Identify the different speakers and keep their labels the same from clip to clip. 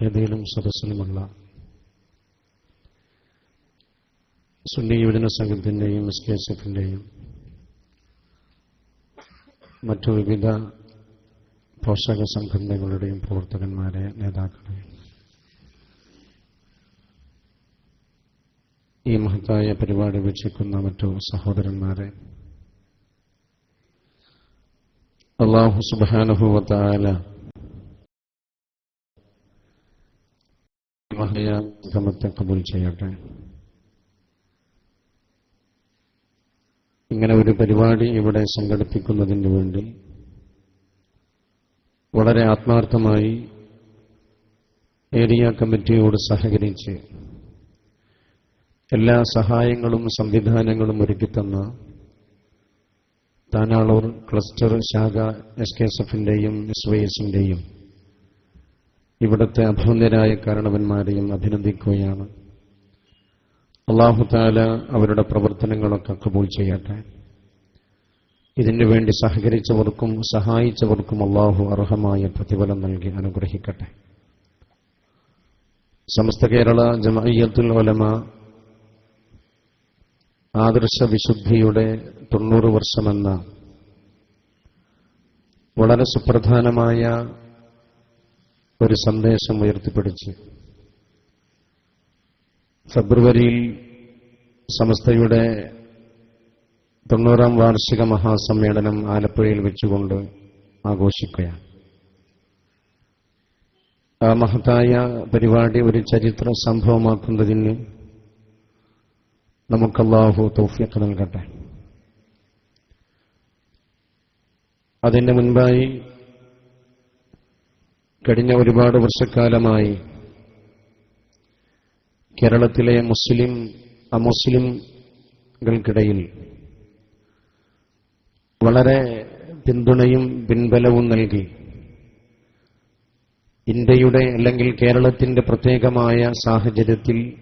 Speaker 1: വേദിയിലും സദസ്സിനുമുള്ള സുന്നി യുവജന സംഘത്തിന്റെയും എസ് കെ എസ് എഫിന്റെയും മറ്റു വിവിധ പോഷക സംഘടനകളുടെയും പ്രവർത്തകന്മാരെ നേതാക്കളെ ഈ മഹത്തായ പരിപാടി വീക്ഷിക്കുന്ന മറ്റു സഹോദരന്മാരെ അള്ളാഹു സുബാനുഭവത്തായ ഗമത്തെ കബൂൽ ചെയ്യട്ടെ. ഇങ്ങനെ ഒരു പരിപാടി ഇവിടെ സംഘടിപ്പിക്കുന്നതിന് വേണ്ടി വളരെ ആത്മാർത്ഥമായി ഏരിയ കമ്മിറ്റിയോട് സഹകരിച്ച് എല്ലാ സഹായങ്ങളും സംവിധാനങ്ങളും ഒരുക്കിത്തന്ന താനാളൂർ ക്ലസ്റ്റർ ശാഖ എസ് കെ എസ് എഫിന്റെയും എസ് വൈ എസിന്റെയും ഇവിടുത്തെ അഭിനന്ദരായ കാരണവന്മാരെയും അഭിനന്ദിക്കുകയാണ്. അള്ളാഹുതാല അവരുടെ പ്രവർത്തനങ്ങളൊക്കെ കബൂൾ ചെയ്യട്ടെ. ഇതിനു വേണ്ടി സഹകരിച്ചവർക്കും സഹായിച്ചവർക്കും അള്ളാഹു അർഹമായ പ്രതിഫലം നൽകി അനുഗ്രഹിക്കട്ടെ. സമസ്ത കേരള ജമയ്യത്തുൽ ഒലമ ആദർശ വിശുദ്ധിയുടെ തൊണ്ണൂറ് വർഷമെന്ന വളരെ സുപ്രധാനമായ ഒരു സന്ദേശം ഉയർത്തിപ്പിടിച്ച് ഫെബ്രുവരിയിൽ സമസ്തയുടെ തൊണ്ണൂറാം വാർഷിക മഹാസമ്മേളനം ആലപ്പുഴയിൽ വെച്ചുകൊണ്ട് ആഘോഷിക്കുകയാണ്. ആ മഹത്തായ പരിപാടി ഒരു ചരിത്ര സംഭവമാക്കുന്നതിന് നമുക്കല്ലാഹു തൗഫീഖ് നൽകട്ടെ. അതിന്റെ മുൻപായി കഴിഞ്ഞ ഒരുപാട് വർഷക്കാലമായി കേരളത്തിലെ മുസ്ലിം അമുസ്ലിംകൾക്കിടയിൽ വളരെ പിന്തുണയും പിൻബലവും നൽകി ഇന്ത്യയുടെ അല്ലെങ്കിൽ കേരളത്തിന്റെ പ്രത്യേകമായ സാഹചര്യത്തിൽ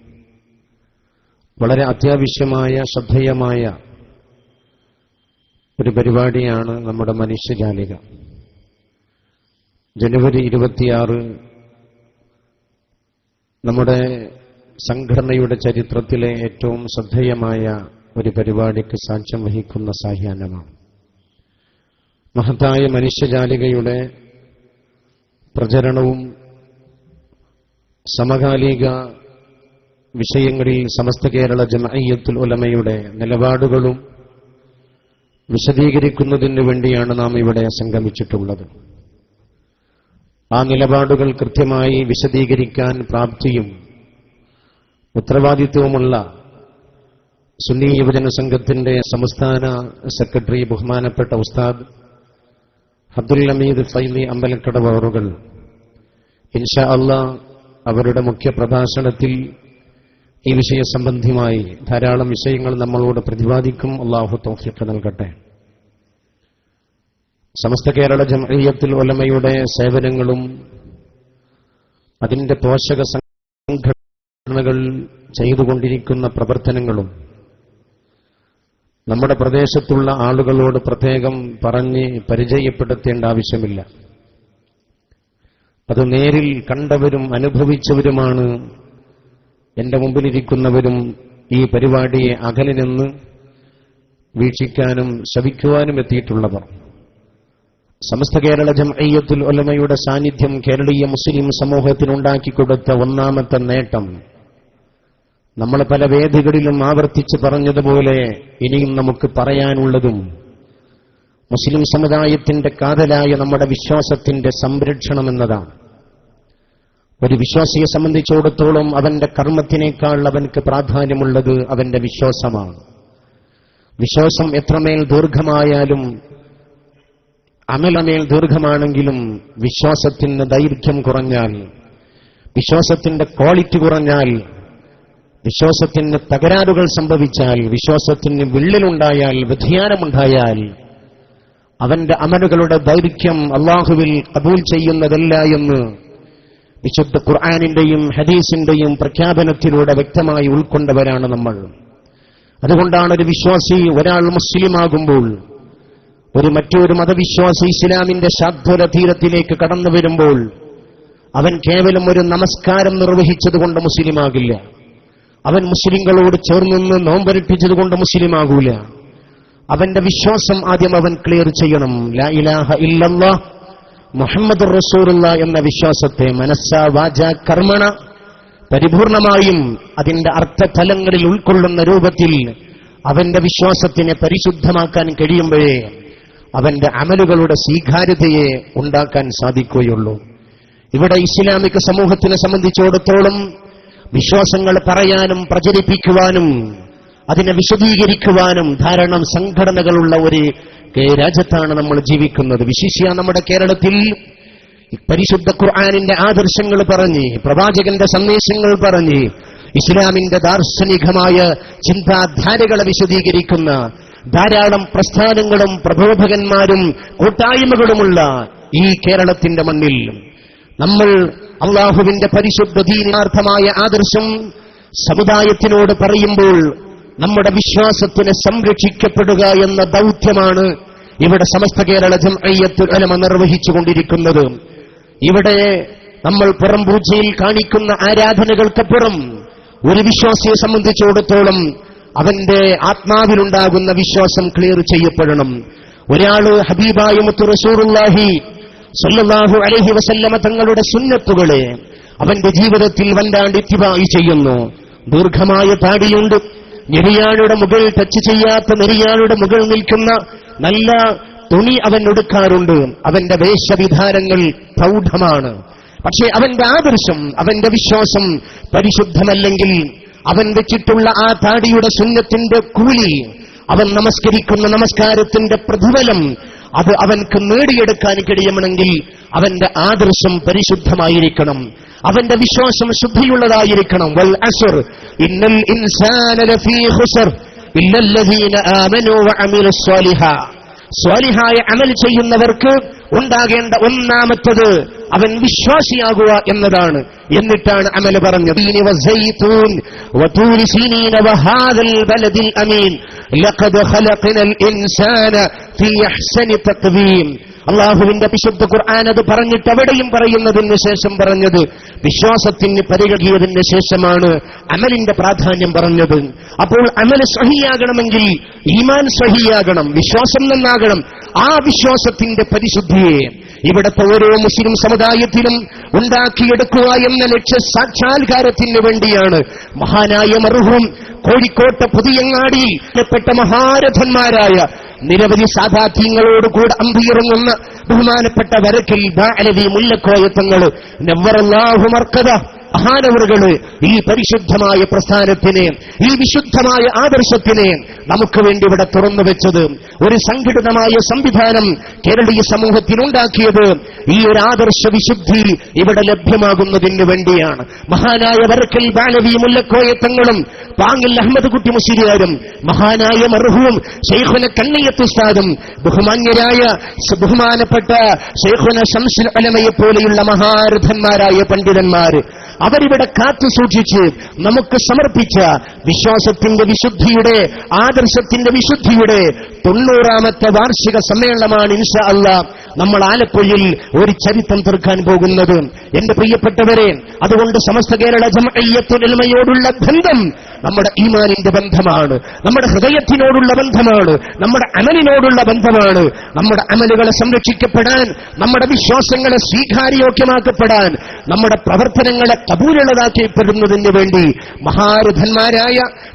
Speaker 1: വളരെ അത്യാവശ്യമായ ശ്രദ്ധേയമായ ഒരു പരിപാടിയാണ് നമ്മുടെ മനുഷ്യജാലിക. ജനുവരി ഇരുപത്തിയാറ് നമ്മുടെ സംഘടനയുടെ ചരിത്രത്തിലെ ഏറ്റവും ശ്രദ്ധേയമായ ഒരു പരിപാടിക്ക് സാക്ഷ്യം വഹിക്കുന്ന സാഹ്യാനമാണ്. മഹത്തായ മനുഷ്യജാലികയുടെ പ്രചരണവും സമകാലിക വിഷയങ്ങളിൽ സമസ്ത കേരള ജമഅയ്യത്തുൽ ഉലമയുടെ നിലപാടുകളും വിശദീകരിക്കുന്നതിന് വേണ്ടിയാണ് നാം ഇവിടെ സംഗമിച്ചിട്ടുള്ളത്. ആ നിലപാടുകൾ കൃത്യമായി വിശദീകരിക്കാൻ പ്രാപ്തിയും ഉത്തരവാദിത്വവുമുള്ള സുന്നി യുവജന സംഘത്തിന്റെ സംസ്ഥാന സെക്രട്ടറി ബഹുമാനപ്പെട്ട ഉസ്താദ് അബ്ദുൽ അമീദ് ഫൈലി അമ്പലക്കടവ് അവറുകൾ ഇൻഷാ അല്ല അവരുടെ മുഖ്യ പ്രഭാഷണത്തിൽ ഈ വിഷയ സംബന്ധിമായി ധാരാളം വിഷയങ്ങൾ നമ്മളോട് പ്രതിപാദിക്കും. അള്ളാഹു തൗഫീഖ് നൽകട്ടെ. സമസ്ത കേരള ജനീയത്തിൽ ഉലമയുടെ സേവനങ്ങളും അതിന്റെ പോഷക സംഘടനകൾ ചെയ്തുകൊണ്ടിരിക്കുന്ന പ്രവർത്തനങ്ങളും നമ്മുടെ പ്രദേശത്തുള്ള ആളുകളോട് പ്രത്യേകം പറഞ്ഞ് പരിചയപ്പെടുത്തേണ്ട ആവശ്യമില്ല. അത് നേരിൽ കണ്ടവരും അനുഭവിച്ചവരുമാണ് എന്റെ മുമ്പിലിരിക്കുന്നവരും ഈ പരിപാടിയെ അകലിൽ നിന്ന് വീക്ഷിക്കാനും ശവിക്കുവാനും എത്തിയിട്ടുള്ളവർ. സമസ്ത കേരള ജംഅയ്യത്തുൽ ഉലമയുടെ സാന്നിധ്യം കേരളീയ മുസ്ലിം സമൂഹത്തിനുണ്ടാക്കിക്കൊടുത്ത ഒന്നാമത്തെ നേട്ടം. നമ്മൾ പല വേദികളിലും ആവർത്തിച്ച് പറഞ്ഞതുപോലെ ഇനിയും നമുക്ക് പറയാനുള്ളതും മുസ്ലിം സമുദായത്തിന്റെ കാതലായ നമ്മുടെ വിശ്വാസത്തിന്റെ സംരക്ഷണം എന്നതാണ്. ഒരു വിശ്വാസിയെ സംബന്ധിച്ചിടത്തോളം അവന്റെ കർമ്മത്തിനേക്കാൾ അവൻക്ക് പ്രാധാന്യമുള്ളത് അവന്റെ വിശ്വാസമാണ്. വിശ്വാസം എത്രമേൽ ദീർഘമായാലും അമലമേൽ ദീർഘമാണെങ്കിലും വിശ്വാസത്തിന് ദൈർഘ്യം കുറഞ്ഞാൽ വിശ്വാസത്തിന്റെ ക്വാളിറ്റി കുറഞ്ഞാൽ വിശ്വാസത്തിന് തകരാറുകൾ സംഭവിച്ചാൽ വിശ്വാസത്തിന് വിള്ളിലുണ്ടായാൽ വ്യതിയാനമുണ്ടായാൽ അവന്റെ അമലുകളുടെ ദൈർഘ്യം അള്ളാഹുവിൽ കബൂൽ ചെയ്യുന്നതല്ല എന്ന് വിശുദ്ധ ഖുർആാനിന്റെയും ഹദീസിന്റെയും പ്രഖ്യാപനത്തിലൂടെ വ്യക്തമായി ഉൾക്കൊണ്ടവരാണ് നമ്മൾ. അതുകൊണ്ടാണ് ഒരു വിശ്വാസി ഒരാൾ മുസ്ലിമാകുമ്പോൾ ഒരു മറ്റൊരു മതവിശ്വാസി ഇസ്ലാമിന്റെ ശാദ്വര തീരത്തിലേക്ക് കടന്നു വരുമ്പോൾ
Speaker 2: അവൻ കേവലം ഒരു നമസ്കാരം നിർവഹിച്ചതുകൊണ്ട് മുസ്ലിമാകില്ല. അവൻ മുസ്ലിങ്ങളോട് ചേർന്നിന്ന് നോമ്പരിപ്പിച്ചതുകൊണ്ട് മുസ്ലിമാകൂല. അവന്റെ വിശ്വാസം ആദ്യം അവൻ ക്ലിയർ ചെയ്യണം. ലാ ഇലാഹ ഇല്ലല്ലാ മുഹമ്മദ് റസൂലുള്ള എന്ന വിശ്വാസത്തെ മനസ്സ വാച കർമ്മണ പരിപൂർണമായും അതിന്റെ അർത്ഥഫലങ്ങളിൽ ഉൾക്കൊള്ളുന്ന രൂപത്തിൽ അവന്റെ വിശ്വാസത്തിനെ പരിശുദ്ധമാക്കാൻ കഴിയുമ്പോഴേ അവന്റെ അമലുകളുടെ സ്വീകാര്യതയെ ഉണ്ടാക്കാൻ സാധിക്കുകയുള്ളൂ. ഇവിടെ ഇസ്ലാമിക സമൂഹത്തിനെ സംബന്ധിച്ചിടത്തോളം വിശ്വാസങ്ങൾ പറയാനും പ്രചരിപ്പിക്കുവാനും അതിനെ വിശദീകരിക്കുവാനും ധാരാളം സംഘടനകളുള്ള ഒരു രാജ്യത്താണ് നമ്മൾ ജീവിക്കുന്നത്. വിശിഷ്യ നമ്മുടെ കേരളത്തിൽ പരിശുദ്ധ ഖുർആാനിന്റെ ആദർശങ്ങൾ പറഞ്ഞ് പ്രവാചകന്റെ സന്ദേശങ്ങൾ പറഞ്ഞ് ഇസ്ലാമിന്റെ ദാർശനികമായ ചിന്താധാരകളെ വിശദീകരിക്കുന്ന ധാരാളം പ്രസ്ഥാനങ്ങളും പ്രബോധകന്മാരും കൂട്ടായ്മകളുമുള്ള ഈ കേരളത്തിന്റെ മണ്ണിൽ. നമ്മൾ അള്ളാഹുവിന്റെ പരിശുദ്ധ ദീനാർത്ഥമായ ആദർശം സമുദായത്തിനോട് പറയുമ്പോൾ നമ്മുടെ വിശ്വാസത്തിന് സംരക്ഷിക്കപ്പെടുക എന്ന ദൗത്യമാണ് ഇവിടെ സമസ്ത കേരള ജംഅയ്യത്തുൽ അലമ നിർവഹിച്ചുകൊണ്ടിരിക്കുന്നത്. ഇവിടെ നമ്മൾ പുറം പൂജയിൽ കാണിക്കുന്ന ആരാധനകൾക്കപ്പുറം ഒരു വിശ്വാസിയെ സംബന്ധിച്ചിടത്തോളം അവന്റെ ആത്മാവിലുണ്ടാകുന്ന വിശ്വാസം ക്ലിയർ ചെയ്യപ്പെടണം. ഒരാൾ ഹബീബായ മുത്തു റസൂറുല്ലാഹി സല്ലാഹു അലഹി വസല്ലമ തങ്ങളുടെ സുന്നത്തുകളെ അവന്റെ ജീവിതത്തിൽ വല്ലാണ്ട് ഇത്തിവായി ചെയ്യുന്നു. ദീർഘമായ താടിയുണ്ട്. നെരിയാളുടെ മുകൾ ടച്ച് ചെയ്യാത്ത നെരിയാളുടെ മുകൾ നിൽക്കുന്ന നല്ല തുണി അവൻ എടുക്കാറുണ്ട്. അവന്റെ വേഷവിധാനങ്ങൾ പ്രൗഢമാണ്. പക്ഷേ അവന്റെ ആദർശം അവന്റെ വിശ്വാസം പരിശുദ്ധമല്ലെങ്കിൽ അവൻ വെച്ചിട്ടുള്ള ആ താടിയുടെ സുന്നത്തിന്റെ കൂലി അവൻ നമസ്കരിക്കുന്ന നമസ്കാരത്തിന്റെ പ്രതിഫലം അത് അവൻക്ക് നേടിയെടുക്കാൻ കഴിയണമെങ്കിൽ അവന്റെ ആദർശം പരിശുദ്ധമായിരിക്കണം അവന്റെ വിശ്വാസം ശുദ്ധിയുള്ളതായിരിക്കണം. വൽ അസുർ ഇന്നൽ സ്വാലിഹായ അമൽ ചെയ്യുന്നവർക്ക് ഉണ്ടാകേണ്ട ഒന്നാമത്തത് അവൻ വിശ്വാസിയാകുക എന്നതാണ് എന്നിട്ടാണ് അമൽ പറഞ്ഞത് "ദീനി വസ്സൈത്തൂൻ വതൂരി സീനീന വഹാദൽ ബലദിൽ അമീൻ അള്ളാഹുവിന്റെ വിശുദ്ധ ഖുർആൻ അത് പറഞ്ഞിട്ട് എവിടെയും പറയുന്നതിന് ശേഷം പറഞ്ഞത് വിശ്വാസത്തിന് പരിഗണിയതിന് ശേഷമാണ് അമലിന്റെ പ്രാധാന്യം പറഞ്ഞത്. അപ്പോൾ അമൽ സഹിയാകണമെങ്കിൽ ഈമാൻ സഹിയാകണം വിശ്വാസം നന്നാകണം. ആ വിശ്വാസത്തിന്റെ പരിശുദ്ധിയെ ഇവിടുത്തെ ഓരോ മുസ്ലിം സമുദായത്തിലും ഉണ്ടാക്കിയെടുക്കുക എന്ന ലക്ഷ്യ സാക്ഷാത്കാരത്തിന് വേണ്ടിയാണ്. മഹാനായ മറുഹും കോഴിക്കോട്ടെ പുതിയങ്ങാടിയിൽ പെട്ട മഹാരഥന്മാരായ നിരവധി സാധാത്യങ്ങളോടുകൂടെ അമ്പിയിറങ്ങുന്ന ബഹുമാനപ്പെട്ട വരക്കിൽ മുല്ലക്കോയത്തങ്ങൾ നെവറല്ലാഹു മർക്കത മഹാനവറുകൾ ഈ പരിശുദ്ധമായ പ്രസ്ഥാനത്തിനെ ഈ വിശുദ്ധമായ ആദർശത്തിനെ നമുക്ക് വേണ്ടി ഇവിടെ തുറന്നു വെച്ചത് ഒരു സംഘടിതമായ സംവിധാനം കേരളീയ സമൂഹത്തിൽ ഉണ്ടാക്കിയത് ഈ ഒരു ആദർശ വിശുദ്ധി ഇവിടെ ലഭ്യമാകുന്നതിന് വേണ്ടിയാണ്. മഹാനായ വരക്കൽ ബാലവി മുല്ലക്കോയത്തങ്ങളും പാങ്ങിൽ അഹമ്മദ് കുട്ടി മുസ്ലിയാരും മഹാനായ മർഹൂം ഷെയ്ഖുന കണ്ണയ്യത്തുസ്താദും ബഹുമാന്യരായ ബഹുമാനപ്പെട്ട ഷെയ്ഖുന ശംസുൽ അലമയെ പോലെയുള്ള മഹാരഥന്മാരായ പണ്ഡിതന്മാര് അവരിവിടെ കാത്തു സൂക്ഷിച്ച് നമുക്ക് സമർപ്പിച്ച വിശ്വാസത്തിന്റെ വിശുദ്ധിയുടെ ആദർശത്തിന്റെ വിശുദ്ധിയുടെ തൊണ്ണൂറാമത്തെ വാർഷിക സമ്മേളനമാണ് ഇൻഷ അല്ല നമ്മൾ ആലപ്പുഴയിൽ ഒരു ചരിത്രം തീർക്കാൻ പോകുന്നത്. എന്റെ പ്രിയപ്പെട്ടവരെ അതുകൊണ്ട് സമസ്ത കേരള ജമയ്യത്തുൽമയോടുള്ള ബന്ധം നമ്മുടെ ഈമാനിന്റെ ബന്ധമാണ്. നമ്മുടെ ഹൃദയത്തിനോടുള്ള ബന്ധമാണ്. നമ്മുടെ അമലിനോടുള്ള ബന്ധമാണ്. നമ്മുടെ അമലുകളെ സംരക്ഷിക്കപ്പെടാൻ നമ്മുടെ വിശ്വാസങ്ങളെ സ്വീകാര്യോഗ്യമാക്കപ്പെടാൻ നമ്മുടെ പ്രവർത്തനങ്ങളെ കബൂലുള്ളതാക്കപ്പെടുന്നതിന് വേണ്ടി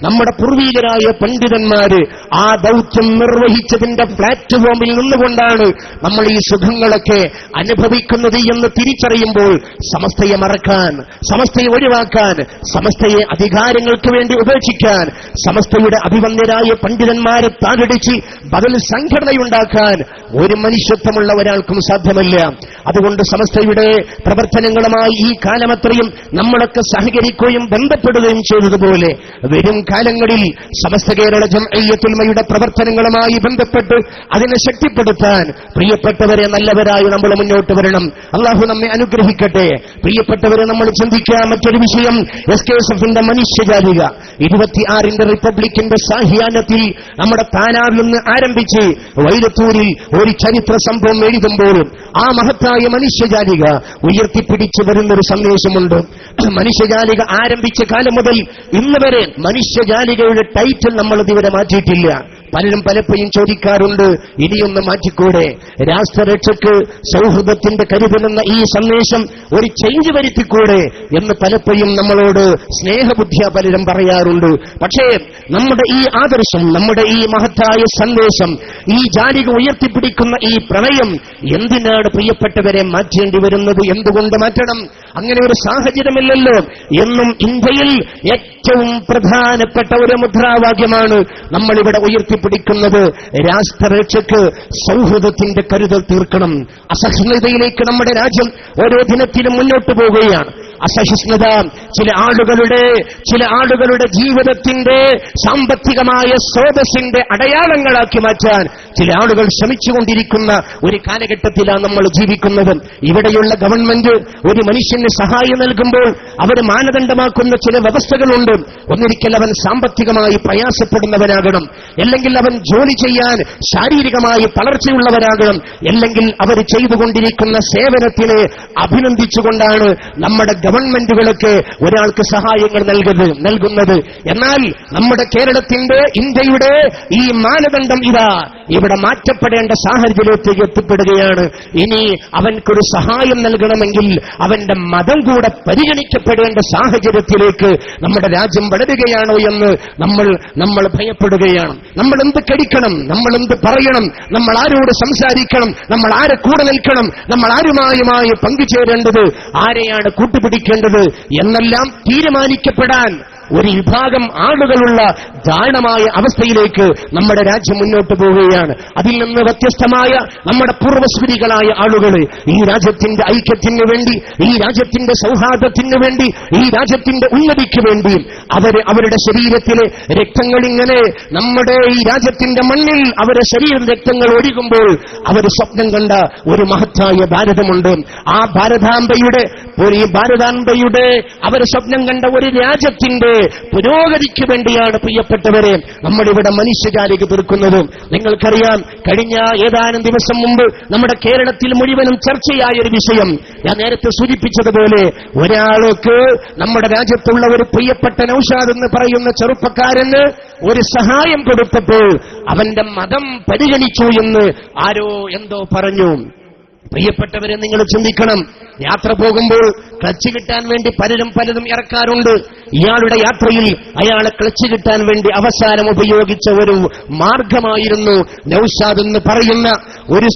Speaker 2: നമ്മുടെ പൂർവീകരായ പണ്ഡിതന്മാര് ആ ദൗത്യം നിർവഹിച്ചതിന്റെ പ്ലാറ്റ്ഫോമിൽ നിന്നുകൊണ്ടാണ് നമ്മൾ ഈ സുഖങ്ങളൊക്കെ അനുഭവിക്കുന്നത് എന്ന് തിരിച്ചറിയുമ്പോൾ സമസ്തയെ മറക്കാൻ സമസ്തയെ ഒഴിവാക്കാൻ സമസ്തയെ അധികാരങ്ങൾക്ക് വേണ്ടി ഉപേക്ഷിക്കാൻ സമസ്തയുടെ അഭിവന്യരായ പണ്ഡിതന്മാരെ താഴടിച്ച് ബദൽ സംഘടനയുണ്ടാക്കാൻ ഒരു മനുഷ്യത്വമുള്ള ഒരാൾക്കും സാധ്യമല്ല. അതുകൊണ്ട് സമസ്തയുടെ പ്രവർത്തനങ്ങളുമായി ഈ കാലമത്രയും നമ്മളൊക്കെ സഹകരിക്കുകയും ബന്ധപ്പെടുകയും ചെയ്തതുപോലെ വരും കാലങ്ങളിൽ സമസ്ത കേരള ജംഅയ്യത്തുൽമയുടെ പ്രവർത്തനങ്ങളുമായി ബന്ധപ്പെട്ട് അതിനെ ശക്തിപ്പെടുത്താൻ പ്രിയപ്പെട്ടവരെ നല്ലവരായി നമ്മൾ മുന്നോട്ട് വരണം. അള്ളാഹു നമ്മെ അനുഗ്രഹിക്കട്ടെ. പ്രിയപ്പെട്ടവരെ നമ്മൾ ചിന്തിക്കുക മറ്റൊരു വിഷയം. എസ് കെ എസ് എഫിന്റെ മനുഷ്യജാലിക ഇരുപത്തിയാറിന്റെ റിപ്പബ്ലിക്കിന്റെ സാഹ്യാനത്തിൽ നമ്മുടെ താനാറിൽ നിന്ന് ആരംഭിച്ച് വൈരത്തൂരിൽ ഒരു ചരിത്ര സംഭവം എഴുതുമ്പോൾ ആ മഹത്തായ മനുഷ്യജാലിക ഉയർത്തിപ്പിടിച്ചു വരുന്നൊരു സന്ദേശമുണ്ട്. മനുഷ്യജാലിക ആരംഭിച്ച കാലം മുതൽ ഇന്ന് വരെ മനുഷ്യജാലികയുടെ ടൈറ്റിൽ നമ്മൾ ഇതുവരെ മാറ്റിയിട്ടില്ല. പലരും പലപ്പോഴും ചോദിക്കാറുണ്ട് ഇനിയൊന്ന് മാറ്റിക്കൂടെ? രാഷ്ട്രരക്ഷയ്ക്ക് സൗഹൃദത്തിന്റെ കരുതലെന്ന ഈ സന്ദേശം ഒരു ചേഞ്ച് വരുത്തിക്കൂടെ എന്ന് പലപ്പോഴും നമ്മളോട് സ്നേഹബുദ്ധിയ പലരും പറയാറുണ്ട്. പക്ഷേ നമ്മുടെ ഈ ആദർശം നമ്മുടെ ഈ മഹത്തായ സന്ദേശം ഈ ജാലിക ഉയർത്തിപ്പിടിക്കുന്ന ഈ പ്രണയം എന്തിനാണ് പ്രിയപ്പെട്ടവരെ മാറ്റേണ്ടി വരുന്നത്? എന്തുകൊണ്ട് മാറ്റണം? അങ്ങനെ ഒരു സാഹചര്യമില്ലല്ലോ. എന്നും ഇന്ത്യയിൽ ഏറ്റവും പ്രധാനപ്പെട്ട ഒരു മുദ്രാവാക്യമാണ് നമ്മളിവിടെ ഉയർത്തിപ്പിടിക്കുന്നത് രാഷ്ട്രരക്ഷയ്ക്ക് സൗഹൃദത്തിന്റെ കരുതൽ തീർക്കണം. അസഹിഷ്ണുതയിലേക്ക് നമ്മുടെ രാജ്യം ഓരോ ദിനത്തിലും മുന്നോട്ട് പോവുകയാണ്. അസഹിഷ്ണുത ചില ആളുകളുടെ ചില ആളുകളുടെ ജീവിതത്തിന്റെ സാമ്പത്തികമായ സ്രോതസ്സിന്റെ അടയാളങ്ങളാക്കി മാറ്റാൻ ചില ആളുകൾ ശ്രമിച്ചുകൊണ്ടിരിക്കുന്ന ഒരു കാലഘട്ടത്തിലാണ് നമ്മൾ ജീവിക്കുന്നത്. ഇവിടെയുള്ള ഗവൺമെന്റ് ഒരു മനുഷ്യന് സഹായം നൽകുമ്പോൾ അവർ മാനദണ്ഡമാക്കുന്ന ചില വ്യവസ്ഥകളുണ്ട്. ഒന്നിരിക്കൽ അവൻ സാമ്പത്തികമായി പ്രയാസപ്പെടുന്നവനാകണം. അല്ലെങ്കിൽ അവൻ ജോലി ചെയ്യാൻ ശാരീരികമായി തളർച്ചയുള്ളവരാകണം അല്ലെങ്കിൽ അവർ ചെയ്തുകൊണ്ടിരിക്കുന്ന സേവനത്തിനെ അഭിനന്ദിച്ചുകൊണ്ടാണ് നമ്മുടെ ഗവൺമെന്റുകളൊക്കെ ഒരാൾക്ക് സഹായങ്ങൾ നൽകുന്നത് നൽകുന്നത്. എന്നാൽ നമ്മുടെ കേരളത്തിന്റെ ഇന്ത്യയുടെ ഈ മാനദണ്ഡം ഇതാ. ഇവിടെ മാറ്റപ്പെടേണ്ട സാഹചര്യത്തിലേക്ക് എത്തിപ്പെടുകയാണ്. ഇനി അവൻക്കൊരു സഹായം നൽകണമെങ്കിൽ അവന്റെ മതം കൂടെ പരിഗണിക്കപ്പെടേണ്ട സാഹചര്യത്തിലേക്ക് നമ്മുടെ രാജ്യം വളരുകയാണോ എന്ന് നമ്മൾ നമ്മൾ ഭയപ്പെടുകയാണ്. നമ്മൾ എന്ത് കഴിക്കണം നമ്മൾ എന്ത് പറയണം? നമ്മൾ ആരോട് സംസാരിക്കണം? നമ്മൾ ആരെ കൂടെ നിൽക്കണം? നമ്മൾ ആരുമായുമായി പങ്കുചേരേണ്ടത്? ആരെയാണ് കൂട്ടുപിടിക്കേണ്ടത്? എന്നെല്ലാം തീരുമാനിക്കപ്പെടാൻ ഒരു വിഭാഗം ആളുകളുള്ള ദാരുണമായ അവസ്ഥയിലേക്ക് നമ്മുടെ രാജ്യം മുന്നോട്ട് പോവുകയാണ്. അതിൽ നിന്ന് വ്യത്യസ്തമായ നമ്മുടെ പൂർവസ്മൃതികളായ ആളുകൾ ഈ രാജ്യത്തിന്റെ ഐക്യത്തിന് വേണ്ടി ഈ രാജ്യത്തിന്റെ സൗഹാർദ്ദത്തിന് വേണ്ടി ഈ രാജ്യത്തിന്റെ ഉന്നതിക്ക് വേണ്ടി അവർ അവരുടെ ശരീരത്തിലെ രക്തങ്ങൾ ഇങ്ങനെ നമ്മുടെ ഈ രാജ്യത്തിന്റെ മണ്ണിൽ അവരുടെ ശരീര രക്തങ്ങൾ ഒഴുകുമ്പോൾ അവർ സ്വപ്നം കണ്ട ഒരു മഹത്തായ ഭാരതമുണ്ട്. ആ ഭാരതാംബയുടെ ഒരു ഈ ഭാരതാംബയുടെ അവർ സ്വപ്നം കണ്ട ഒരു രാജ്യത്തിന്റെ പുരോഗതിക്ക് വേണ്ടിയാണ് പ്രിയപ്പെട്ടവരെ നമ്മളിവിടെ മനുഷ്യജാലിക തീർക്കുന്നത് നിങ്ങൾക്കറിയാം കഴിഞ്ഞ ഏതാനും ദിവസം മുമ്പ് നമ്മുടെ കേരളത്തിൽ മുഴുവനും ചർച്ചയായ ഒരു വിഷയം ഞാൻ നേരത്തെ സൂചിപ്പിച്ചതുപോലെ ഒരാൾക്ക് നമ്മുടെ രാജ്യത്തുള്ള ഒരു പ്രിയപ്പെട്ട നൌഷാദ് എന്ന് പറയുന്ന ചെറുപ്പക്കാരന് ഒരു സഹായം കൊടുത്തപ്പോൾ അവന്റെ മതം പരിഗണിച്ചു എന്ന് ആരോ എന്തോ പറഞ്ഞു. പ്രിയപ്പെട്ടവരെ നിങ്ങൾ ചിന്തിക്കണം. യാത്ര പോകുമ്പോൾ ക്ലച്ച് കിട്ടാൻ വേണ്ടി പലരും പലതും ഇറക്കാറുണ്ട്. ഇയാളുടെ യാത്രയിൽ അയാളെ ക്ലച്ച് കിട്ടാൻ വേണ്ടി അവസാനം ഉപയോഗിച്ച ഒരു മാർഗമായിരുന്നു നൌഷാദ് എന്ന് പറയുന്ന ഒരു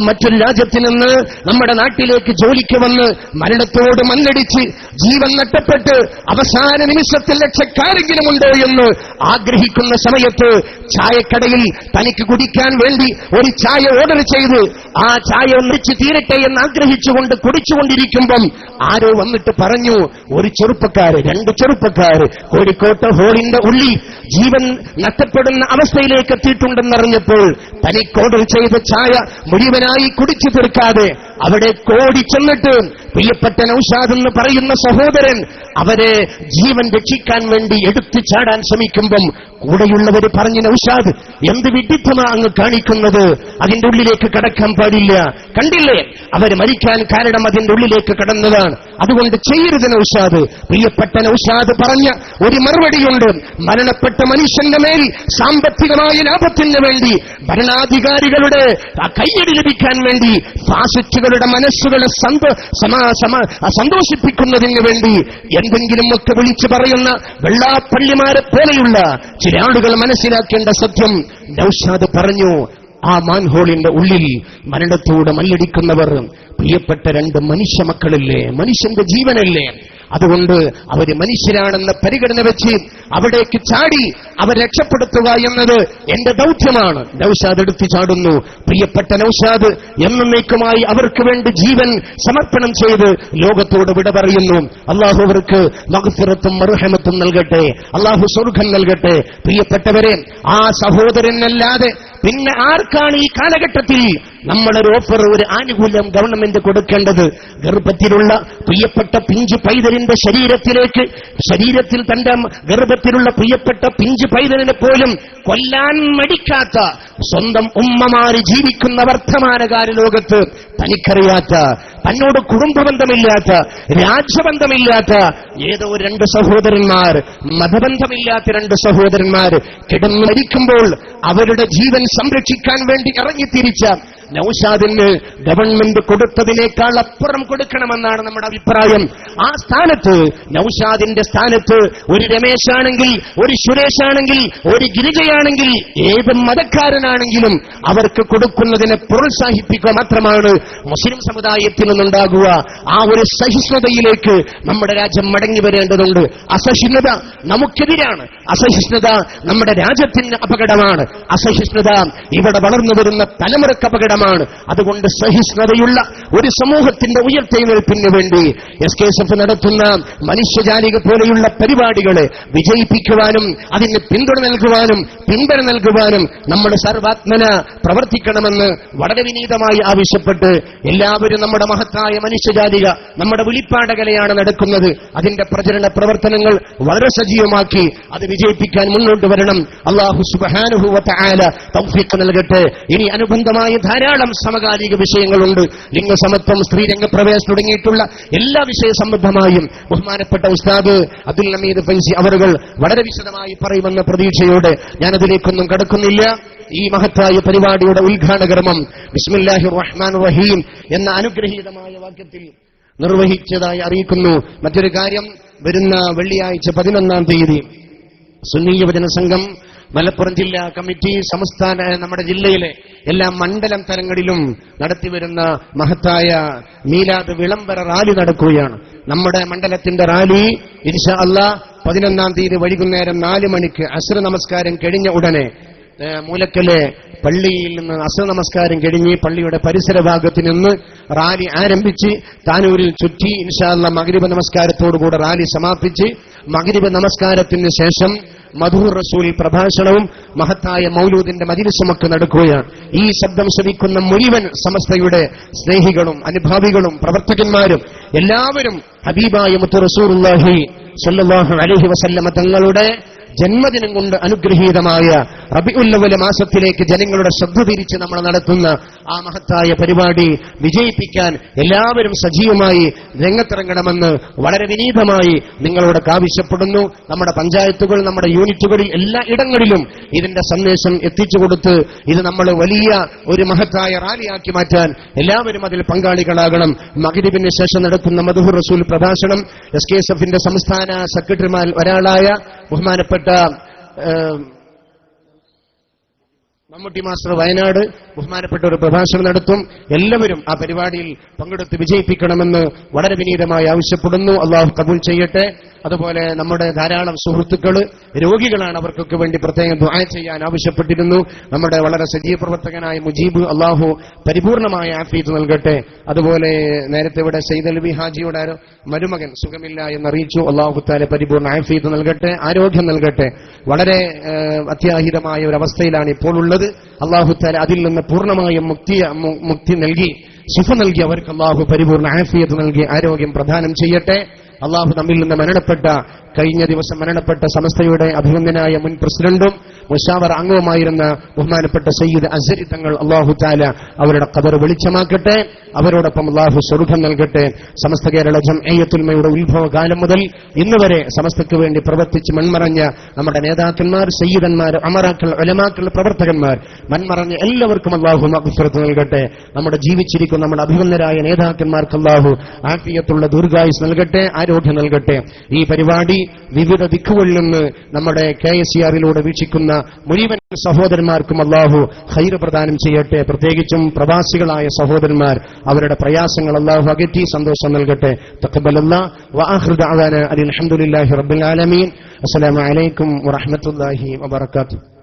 Speaker 2: മറ്റൊരു രാജ്യത്തിൽ നിന്ന് നമ്മുടെ നാട്ടിലേക്ക് ജോലിക്ക് വന്ന് മരണത്തോട് മല്ലടിച്ച് ജീവൻ നഷ്ടപ്പെട്ട് അവസാന നിമിഷത്തിൽ ലക്ഷക്കാരെങ്കിലും ഉണ്ടോ എന്ന് ആഗ്രഹിക്കുന്ന സമയത്ത് ചായക്കടയിൽ തനിക്ക് കുടിക്കാൻ വേണ്ടി ഒരു ചായ ഓർഡർ ചെയ്ത് ആ ചായ ഒന്നിച്ച് തീരട്ടെ എന്ന് ആഗ്രഹിച്ചുകൊണ്ട് കുടിച്ചുകൊണ്ടിരിക്കുമ്പം ആരോ വന്നിട്ട് പറഞ്ഞു ഒരു ചെറുപ്പക്കാര് രണ്ട് ചെറുപ്പക്കാര് കോഴിക്കോട്ട് ഹോളിന്റെ ഉള്ളിൽ ജീവൻ നഷ്ടപ്പെടുന്ന അവസ്ഥയിലേക്ക് എത്തിയിട്ടുണ്ടെന്നറിഞ്ഞപ്പോൾ തനിക്ക് ഓർഡർ ചെയ്ത ചായ മുഴുവനായി കുടിച്ചു തീർക്കാതെ അവിടെ കോടി ചെന്നിട്ട് പ്രിയപ്പെട്ട നൌഷാദ് എന്ന് പറയുന്ന സഹോദരൻ അവരെ ജീവൻ രക്ഷിക്കാൻ വേണ്ടി എടുത്തു ചാടാൻ ശ്രമിക്കുമ്പം കൂടെയുള്ളവർ പറഞ്ഞു നൌഷാദ് എന്ത് വിഡിത്തമാ അങ്ങ് കാണിക്കുന്നത്? അതിന്റെ ഉള്ളിലേക്ക് കടക്കാൻ പാടില്ല. കണ്ടില്ലേ? അവർ മരിക്കാൻ കാരണം അതിന്റെ ഉള്ളിലേക്ക് കടന്നതാണ്. അതുകൊണ്ട് ചെയ്യരുത് നൌഷാദ്. പ്രിയപ്പെട്ട നൌഷാദ് പറഞ്ഞ ഒരു മറുപടിയുണ്ട്. മരണപ്പെട്ട മനുഷ്യന്റെ മേൽ സാമ്പത്തികമായ ലാഭത്തിന് വേണ്ടി ഭരണാധികാരികളുടെ കയ്യടി ലഭിക്കാൻ വേണ്ടി ഫാസിസ്റ്റുകളുടെ മനസ്സുകളെ സന്തോഷിപ്പിക്കുന്നതിന് വേണ്ടി എന്തെങ്കിലും ഒക്കെ വിളിച്ചു പറയുന്ന വെള്ളാപ്പള്ളിമാരെ പോലെയുള്ള ചില ആളുകൾ മനസ്സിലാക്കേണ്ട സത്യം നൌഷാദ് പറഞ്ഞു ആ മാൻഹോളിന്റെ ഉള്ളിൽ മരണത്തോട് മല്ലടിക്കുന്നവർ പ്രിയപ്പെട്ട രണ്ട് മനുഷ്യ മക്കളില്ലേ മനുഷ്യന്റെ ജീവനല്ലേ അതുകൊണ്ട് അവർ മനുഷ്യരാണെന്ന പരിഗണന വെച്ച് അവിടേക്ക് ചാടി അവർ രക്ഷപ്പെടുത്തുക എന്നത് എന്റെ ദൗത്യമാണ്. നൌഷാദ് എടുത്തു ചാടുന്നു. പ്രിയപ്പെട്ട നൌഷാദ് എന്നേക്കുമായി അവർക്ക് വേണ്ടി ജീവൻ സമർപ്പണം ചെയ്ത് ലോകത്തോട് വിട പറയുന്നു. അള്ളാഹു അവർക്ക് മകഫിറത്തും മറുഹമത്തും നൽകട്ടെ. അള്ളാഹു സ്വർഗം നൽകട്ടെ. പ്രിയപ്പെട്ടവരെ ആ സഹോദരനല്ലാതെ പിന്നെ ആർക്കാണ് ഈ കാലഘട്ടത്തിൽ നമ്മളൊരു ഓഫർ ഒരു ആനുകൂല്യം ഗവൺമെന്റ് കൊടുക്കേണ്ടത്? ഗർഭത്തിലുള്ള പ്രിയപ്പെട്ട പിഞ്ചു പൈതലിന്റെ ശരീരത്തിലേക്ക് ശരീരത്തിൽ തന്റെ ഗർഭത്തിലുള്ള പ്രിയപ്പെട്ട പിഞ്ചു പൈതലിനെ പോലും കൊല്ലാൻ മടിക്കാത്ത സ്വന്തം ഉമ്മമാര് ജീവിക്കുന്ന വർത്തമാനകാല ലോകത്ത് തനിക്കറിയാത്ത തന്നോട് കുടുംബബന്ധമില്ലാത്ത രാജ്യബന്ധമില്ലാത്ത ഏതോ രണ്ട് സഹോദരന്മാർ മതബന്ധമില്ലാത്ത രണ്ട് സഹോദരന്മാർ കിടന്നു മരിക്കുമ്പോൾ അവരുടെ ജീവൻ സംരക്ഷിക്കാൻ വേണ്ടി ഇറങ്ങിത്തിരിച്ച നൌഷാദിന് ഗവൺമെന്റ് കൊടുത്തതിനേക്കാൾ അപ്പുറം കൊടുക്കണമെന്നാണ് നമ്മുടെ അഭിപ്രായം. ആ സ്ഥാനത്ത് നൌഷാദിന്റെ സ്ഥാനത്ത് ഒരു രമേശാണെങ്കിൽ ഒരു സുരേഷ് ആണെങ്കിൽ ഒരു ഗിരിജയാണെങ്കിൽ ഏത് മതക്കാരനാണെങ്കിലും അവർക്ക് കൊടുക്കുന്നതിനെ പ്രോത്സാഹിപ്പിക്കുക മാത്രമാണ് മുസ്ലിം സമുദായത്തിൽ നിന്നുണ്ടാകുക. ആ ഒരു സഹിഷ്ണുതയിലേക്ക് നമ്മുടെ രാജ്യം മടങ്ങി വരേണ്ടതുണ്ട്. അസഹിഷ്ണുത നമുക്കെതിരാണ്. അസഹിഷ്ണുത നമ്മുടെ രാജ്യത്തിന് അപകടമാണ്. അസഹിഷ്ണുത ഇവിടെ വളർന്നു വരുന്ന തലമുറയ്ക്ക് അപകടമാണ്. അതുകൊണ്ട് സഹിഷ്ണുതയുള്ള ഒരു സമൂഹത്തിന്റെ ഉയർത്തെഴുന്നേൽപ്പിന് വേണ്ടി എസ് കെ എഫ് നടത്തുന്ന മനുഷ്യജാലിക പോലെയുള്ള പരിപാടികളെ വിജയിപ്പിക്കുവാനും അതിന് പിന്തുണ നൽകുവാനും പിന്തുണ നൽകുവാനും നമ്മൾ സർവാത്മന പ്രവർത്തിക്കണമെന്ന് വളരെ വിനീതമായി ആവശ്യപ്പെട്ട് എല്ലാവരും നമ്മുടെ മഹത്തായ മനുഷ്യജാതിക നമ്മുടെ വിളിപ്പാടകലയാണ് നടക്കുന്നത്. അതിന്റെ പ്രചരണ പ്രവർത്തനങ്ങൾ വളരെ സജീവമാക്കി അത് വിജയിപ്പിക്കാൻ മുന്നോട്ട് വരണം. അള്ളാഹു സുബാനുഭൂവത്ത ആല തൗഫീഖ് നൽകട്ടെ. ഇനി അനുബന്ധമായ ധാരാളം സമകാലിക വിഷയങ്ങളുണ്ട്. ലിംഗസമത്വം സ്ത്രീരംഗപ്രവേശം തുടങ്ങിയിട്ടുള്ള എല്ലാ വിഷയ സംബന്ധമായും ബഹുമാനപ്പെട്ട ഉസ്താദ് അബ്ദുൽ നമീദ് ഫൈസി അവറുകൾ വളരെ വിശദമായി പറയുമെന്ന പ്രതീക്ഷയോടെ ഞാൻ അതിലേക്കൊന്നും കടക്കുന്നില്ല. ഈ മഹത്തായ പരിപാടിയുടെ ഉദ്ഘാടകർമ്മം ബിസ്മില്ലാഹി റഹ്മാൻ റഹീം എന്ന അനുഗ്രഹീതമായ വാക്യത്തിൽ നിർവഹിച്ചതായി അറിയിക്കുന്നു. മറ്റൊരു കാര്യം വരുന്ന വെള്ളിയാഴ്ച പതിനൊന്നാം തീയതി സുന്നീയ വചന സംഘം മലപ്പുറം ജില്ലാ കമ്മിറ്റി സംസ്ഥാന നമ്മുടെ ജില്ലയിലെ എല്ലാ മണ്ഡലം തലങ്ങളിലും നടത്തിവരുന്ന മഹത്തായ മീലാദ് വിളംബര റാലി നടക്കുകയാണ്. നമ്മുടെ മണ്ഡലത്തിന്റെ റാലി ഇൻഷാ അല്ല പതിനൊന്നാം തീയതി വൈകുന്നേരം നാല് മണിക്ക് അസുര നമസ്കാരം കഴിഞ്ഞ ഉടനെ മൂലക്കലെ പള്ളിയിൽ നിന്ന് അസുര നമസ്കാരം കഴിഞ്ഞ് പള്ളിയുടെ പരിസര ഭാഗത്ത് നിന്ന് റാലി ആരംഭിച്ച് താനൂരിൽ ചുറ്റി ഇൻഷാല്ല മകരിബ് നമസ്കാരത്തോടുകൂടെ റാലി സമാപിച്ച് മകരിബ് നമസ്കാരത്തിന് ശേഷം മധൂർ റസൂൽ പ്രഭാഷണവും മഹത്തായ മൗലൂദിന്റെ മജിലിസുമൊക്കെ നടക്കുകയാണ്. ഈ ശബ്ദം ശ്രവിക്കുന്ന മുഴുവൻ സമസ്തയുടെ സ്നേഹികളും അനുഭാവികളും പ്രവർത്തകന്മാരും എല്ലാവരും ഹബീബായ മുത്തു അലഹി അലൈഹി വസല്ലമ തങ്ങളുടെ ജന്മദിനം കൊണ്ട് അനുഗ്രഹീതമായ റബിഉല്ലവല മാസത്തിലേക്ക് ജനങ്ങളുടെ ശ്രദ്ധ തിരിച്ച് നമ്മൾ നടത്തുന്ന ആ മഹത്തായ പരിപാടി വിജയിപ്പിക്കാൻ എല്ലാവരും സജീവമായി രംഗത്തിറങ്ങണമെന്ന് വളരെ വിനീതമായി നിങ്ങളോട് ആവശ്യപ്പെടുന്നു. നമ്മുടെ പഞ്ചായത്തുകൾ നമ്മുടെ യൂണിറ്റുകളിൽ എല്ലാ ഇടങ്ങളിലും ഇതിന്റെ സന്ദേശം എത്തിച്ചു കൊടുത്ത് ഇത് നമ്മൾ വലിയ ഒരു മഹത്തായ റാലിയാക്കി മാറ്റാൻ എല്ലാവരും അതിൽ പങ്കാളികളാകണം. മകരിബിന് ശേഷം നടക്കുന്ന മധുഹുർ റസൂൽ പ്രഭാഷണം എസ് കെ എസ് എഫിന്റെ സംസ്ഥാന സെക്രട്ടറിമാർ ഒരാളായ ബഹുമാനപ്പെട്ട ബഹുമാനപ്പെട്ട മമ്മൂട്ടി മാസ്റ്റർ വയനാട് ബഹുമാനപ്പെട്ട ഒരു പ്രഭാഷണം നടത്തും. എല്ലാവരും ആ പരിപാടിയിൽ പങ്കെടുത്ത് വിജയിപ്പിക്കണമെന്ന് വളരെ വിനീതമായി ആവശ്യപ്പെടുന്നു. അള്ളാഹു കബൂൽ ചെയ്യട്ടെ. അതുപോലെ നമ്മുടെ ധാരാളം സുഹൃത്തുക്കൾ രോഗികളാണ് അവർക്കൊക്കെ വേണ്ടി പ്രത്യേകം ദുആ ചെയ്യാൻ ആവശ്യപ്പെട്ടിരുന്നു. നമ്മുടെ വളരെ സജീവ പ്രവർത്തകനായ മുജീബ് അള്ളാഹു പരിപൂർണമായ ആഫീത്ത് നൽകട്ടെ. അതുപോലെ നേരത്തെ ഇവിടെ സെയ്ദ് അൽബി ഹാജിയുടെ മരുമകൻ സുഖമില്ല എന്നറിയിച്ചു. അള്ളാഹു താലെ പരിപൂർണ ആഫീത്ത് നൽകട്ടെ ആരോഗ്യം നൽകട്ടെ. വളരെ അത്യാഹിതമായ ഒരു അവസ്ഥയിലാണ് ഇപ്പോൾ ഉള്ളത് അള്ളാഹു താല അതിൽ നിന്ന് പൂർണമായ മുക്തി മുക്തി നൽകി സുഖം നൽകി അവർക്ക് അള്ളാഹു പരിപൂർണ ആഫിയത്ത് നൽകി ആരോഗ്യം പ്രദാനം ചെയ്യട്ടെ. അള്ളാഹു നമ്മിൽ നിന്ന് മരണപ്പെട്ട കഴിഞ്ഞ ദിവസം മരണപ്പെട്ട സമസ്തയുടെ അഭിനന്ദനായ മുൻ പ്രസിഡന്റും മുഷാവർ അംഗവുമായിരുന്ന ബഹുമാനപ്പെട്ട സയ്യിദ് അസരി തങ്ങൾ അള്ളാഹു താല അവരുടെ കബർ വെളിച്ചമാക്കട്ടെ. അവരോടൊപ്പം അള്ളാഹു സ്വർഗം നൽകട്ടെ. സമസ്ത കേരള ജംഅയ്യത്തുൽമയുടെ ഉത്ഭവ കാലം മുതൽ ഇന്ന് വരെ സമസ്തയ്ക്ക് വേണ്ടി പ്രവർത്തിച്ച് മൺമറഞ്ഞ നമ്മുടെ നേതാക്കന്മാർ സയ്യിദന്മാർ അമറാക്കൾ ഒലമാക്കൾ പ്രവർത്തകന്മാർ മൺമറഞ്ഞ എല്ലാവർക്കും അള്ളാഹു മഹുസ്വരത്ത് നൽകട്ടെ. നമ്മുടെ ജീവിച്ചിരിക്കുന്ന നമ്മുടെ അഭിനന്ദരായ നേതാക്കന്മാർക്ക് അള്ളാഹു ആഫിയത്തുള്ള ദീർഘായുസ് നൽകട്ടെ. ആരോഗ്യം നൽകട്ടെ. ഈ പരിപാടി വിവിധ ദിക്കുകളിൽ നിന്ന് നമ്മുടെ കെ എസ് സി ആറിലൂടെ വീക്ഷിക്കുന്ന മുഴുവൻ സഹോദരന്മാർക്കും അള്ളാഹു ഹൈർ പ്രദാനം ചെയ്യട്ടെ. പ്രത്യേകിച്ചും പ്രവാസികളായ സഹോദരന്മാർ അവരുടെ പ്രയാസങ്ങൾ അള്ളാഹു അകറ്റി സന്തോഷം നൽകട്ടെ. തഖബ്ബലല്ലാ വആഖിറു ദഅവാന അൽഹംദുലില്ലാഹി റബ്ബിൽ ആലമീൻ. അസ്സലാമു അലൈക്കും വറഹ്മത്തുള്ളാഹി വബറകാതുഹു.